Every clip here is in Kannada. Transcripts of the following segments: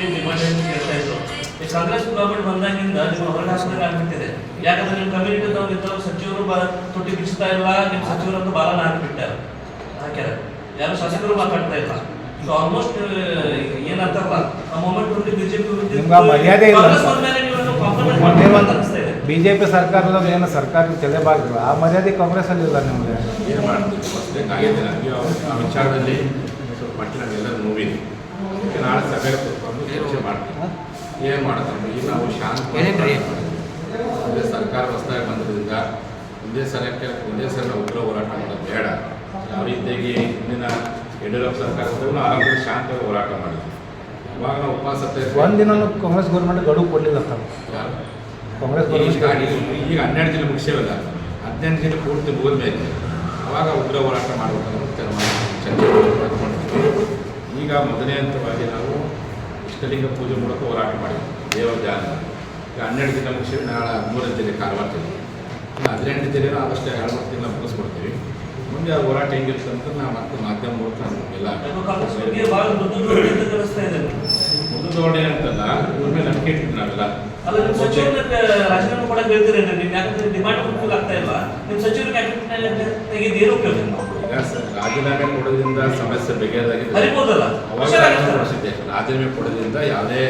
ಏನು ಡಿಮಾಂಡ್ ಅಂತ ಕೇಳ್ತಾ ಇದ್ರು. ಈ ಕಾಂಗ್ರೆಸ್ ಗೌರ್ಮೆಂಟ್ ಬಂದಾಗಿಂದ ನಿಮ್ಮ ಹೊರಗೆ ಹಾಕಿದಾಗ ಆಗ್ಬಿಟ್ಟಿದೆ. ಯಾಕಂದ್ರೆ ನಿಮ್ಮ ಕಮ್ಯುನಿಟಿ ಇದ್ದವ್ರು ಸಚಿವರು ತುಟಿ ಬಿಚ್ತಾ ಇಲ್ಲ ನಿಮ್ಮ ಸಚಿವರನ್ನು ಬಾಲನ ಹಾಕಿಬಿಟ್ಟಾರ ಹಾಕ್ಯಾರ ಯಾರು ಶಾಸಕರು ಮಾತಾಡ್ತಾ ಇಲ್ಲ. ಇದು ಆಲ್ಮೋಸ್ಟ್ ಏನಂತಾರಲ್ಲ ಆ ಮೂಮೆಂಟ್ ನೋಡಿ ಬಿಜೆಪಿ ಮರ್ಯಾದೆ ಬಿಜೆಪಿ ಸರ್ಕಾರದ ಏನು ಸರ್ಕಾರ ತಲೆಬಾಗಿಲ್ಲ ಆ ಮರ್ಯಾದೆ ಕಾಂಗ್ರೆಸ್ ಅಲ್ಲಿ ಇಲ್ಲ ನಿಮಗೆ. ಏನು ಮಾಡ್ತೀವಿ ವಿಚಾರದಲ್ಲಿ ಸ್ವಲ್ಪ ಎಲ್ಲ ನೋವಿದೆ. ನಾಳೆ ಸಭೆ ಕೂತ್ಕೊಂಡು ಚರ್ಚೆ ಮಾಡ್ತೀವಿ ಏನು ಮಾಡೋದು ಈಗ ನಾವು ಶಾಂತ? ಒಂದೇ ಸರ್ಕಾರ ಹೊಸದಾಗಿ ಬಂದ್ರಿಂದ ಒಂದೇ ಸಲಕ್ಕೆ ಒಂದೇ ಸಲ ಉಗ್ರ ಹೋರಾಟ ಮಾಡೋದು ಬೇಡ. ಯಾವ ರೀತಿಯಾಗಿ ಹಿಂದಿನ ಯಡಿಯೂರಪ್ಪ ಸರ್ಕಾರ ನಾವು ಆರಾಮಾಗಿ ಶಾಂತವಾಗಿ ಹೋರಾಟ ಮಾಡಿದ್ವಿ ಇವಾಗ ನಾವು ಉಪವಾಸ ಒಂದಿನ ಕಾಂಗ್ರೆಸ್ ಗೌರ್ಮೆಂಟ್ ಗಡುವು ಕೊಡಲಿಲ್ಲ? ಕಾಂಗ್ರೆಸ್ ಈಗ ಈಗ ಹನ್ನೆರಡು ಜಿಲ್ಲೆ ಮುಗಿಸೇವಲ್ಲ ಹದಿನೆಂಟು ಜಿಲ್ಲೆ ಪೂರ್ತಿ ಹೋದ್ಮೇಲೆ ಅವಾಗ ಉಗ್ರ ಹೋರಾಟ ಮಾಡಬೇಕು ತೀರ್ಮಾನ ಚರ್ಚೆ ಮಾಡ್ಕೊಂಡಿದ್ವಿ ಈಗ ಮೊದಲನೇ ಹಂತವಾಗಿ ನಾವು ಇಷ್ಟಲಿಂಗ ಪೂಜೆ ಮೂಲಕ ಹೋರಾಟ ಮಾಡಿದ್ವಿ. ದೇವರ ಜಾನ ಈಗ ಹನ್ನೆರಡು ದಿನ ಮುಗಿಸಿ ನಾಳೆ ಹದಿಮೂರನೇ ಜಿಲ್ಲೆ ಕಾರವಾರ ಜಿಲ್ಲೆ ಹದಿನೆಂಟು ಜಿಲ್ಲೆನೂ ಆದಷ್ಟು ಎರಡು ಮೂರು ತಿಂಗಳು ಮುಗಿಸ್ಕೊಡ್ತೀವಿ. ಮುಂದೆ ಆ ಹೋರಾಟ ಹೆಂಗಿರುತ್ತೆ ಅಂತ ನಾವು ಮತ್ತೆ ಮಾಧ್ಯಮ ಮೂಲಕ ಎಲ್ಲ ಯಾಕೋ ಕಾಂಗ್ರೆಸ್ ಬಗ್ಗೆ ಬಹಳ ಮೃದು ಧೋರಣೆ ಅಂತ ಕಾಣಿಸ್ತಾ ಮುದ್ದು ಜೋಡಣೆ ಅಂತಲ್ಲ ಇವ್ರ ಮೇಲೆ ನಂಬಿಕೆ ಇಟ್ಟಿದ್ವಿ ನಾವೆಲ್ಲ. ರಾಜೀನಾಮೆ ಕೊಡಕ್ಕೆ ಹೇಳ್ತೀರೇನ್ರಿ? ನೀವು ಯಾಕಂದ್ರೆ ಡಿಮಾಂಡ್ ಫುಲ್ಫಿಲ್ ಆಗ್ತಾ ಇಲ್ಲ. ನಿಮ್ಮ ಸಚಿವರಿಗೆ ಯಾಕೆ ತೆಗೆದು ಏನು ಉಪಯೋಗ? ಈಗ ಸ- ರಾಜೀನಾಮೆ ಕೊಡೋದ್ರಿಂದ ಸಮಸ್ಯೆ ಬಗೆಹರಿದಾಗಿದೆ ಹರಿಬೋದಲ್ಲ? ಅವಾಗ ರಾಜೀನಾಮೆ ಕೊಡೋದ್ರಿಂದ ಯಾವುದೇ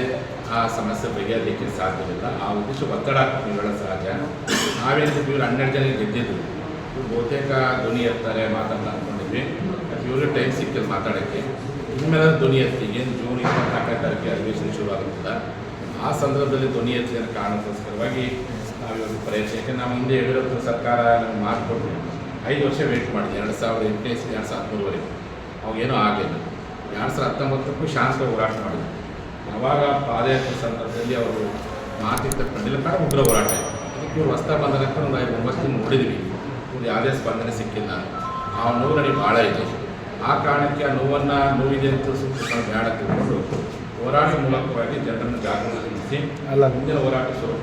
ಆ ಸಮಸ್ಯೆ ಬಗೆಹರಲಿಕ್ಕೆ ಸಾಧ್ಯವಿಲ್ಲ. ಆ ಉದ್ದೇಶ ಒತ್ತಡ ಇವುಗಳ ಸಹಜ. ನಾವೇನು ಇವರು ಹನ್ನೆರಡು ಜನ ಗೆದ್ದಿದ್ರು. ಇವ್ರು ಬಹುತೇಕ ಧ್ವನಿ ಎತ್ತಾರೆ ಮಾತನ್ನ ಅಂದ್ಕೊಂಡಿದ್ವಿ. ಇವ್ರಿಗೆ ಟೈಮ್ ಸಿಕ್ಕಿಲ್ಲ ಮಾತಾಡೋಕ್ಕೆ. ಇನ್ಮೇಲೆ ಧ್ವನಿ ಎತ್ತಿಗೆ ಜೂನ್ ಇಪ್ಪತ್ನಾಲ್ಕನೇ ತಾರೀಕಿಗೆ ಅಧಿವೇಶನ ಶುರು ಆಗುತ್ತಿಲ್ಲ ಆ ಸಂದರ್ಭದಲ್ಲಿ ಧ್ವನಿ ಎತ್ತಿನ ಕಾರಣಕ್ಕೋಸ್ಕರವಾಗಿ ನಾವು ಇವಾಗ ಪ್ರಯತ್ನ ಯಾಕೆಂದ್ರೆ ನಾವು ಹಿಂದೆ ಯಡಿಯೂರಪ್ಪ ಸರ್ಕಾರ ನಮ್ಗೆ ಮಾತು ಕೊಟ್ಟು ಐದು ವರ್ಷ ವೇಟ್ ಮಾಡಿದೆ ಎರಡು ಸಾವಿರದ ಎಂಟನೇ ಇಸ್ವಿ ಎರಡು ಸಾವಿರದ ಹದಿಮೂರುವರೆಗೆ ಅವಾಗೇನೂ ಆಗಲಿಲ್ಲ. ಎರಡು ಸಾವಿರದ ಹತ್ತೊಂಬತ್ತಕ್ಕೂ ಶಾಂತ ಹೋರಾಟ ಮಾಡಿದ್ರು. ಯಾವಾಗ ಪಾದಯಾತ್ರೆ ಸಂದರ್ಭದಲ್ಲಿ ಅವರು ಮಾತಿಗೆ ಕಂಡಿಲ್ಲ ಕಾರಣ ಉಗ್ರ ಹೋರಾಟ. ಅದಕ್ಕೆ ಇವ್ರು ಹೊಸ್ತಾ ಬಂದ ನಂತರ ಒಂದು ಐದು ಒಂಬತ್ತು ದಿನ ನೋಡಿದ್ವಿ. ಇವ್ರು ಯಾವುದೇ ಸ್ಪಂದನೆ ಸಿಕ್ಕಿಲ್ಲ. ಆ ನೋವು ನನಗೆ ಭಾಳ ಇದೆ ಆ ಕಾರಣಕ್ಕೆ ಆ ನೋವನ್ನು ನೋವಿದೆ ಅಂತ ಸುತ್ತ ಬೇಡ ತಿಳ್ಕೊಂಡು ಹೋರಾಟ ಮೂಲಕವಾಗಿ ಜನರನ್ನು ಜಾಗೃತಿ ಅಲ್ಲ. ಮುಂದಿನ ಹೋರಾಟ ಶುರು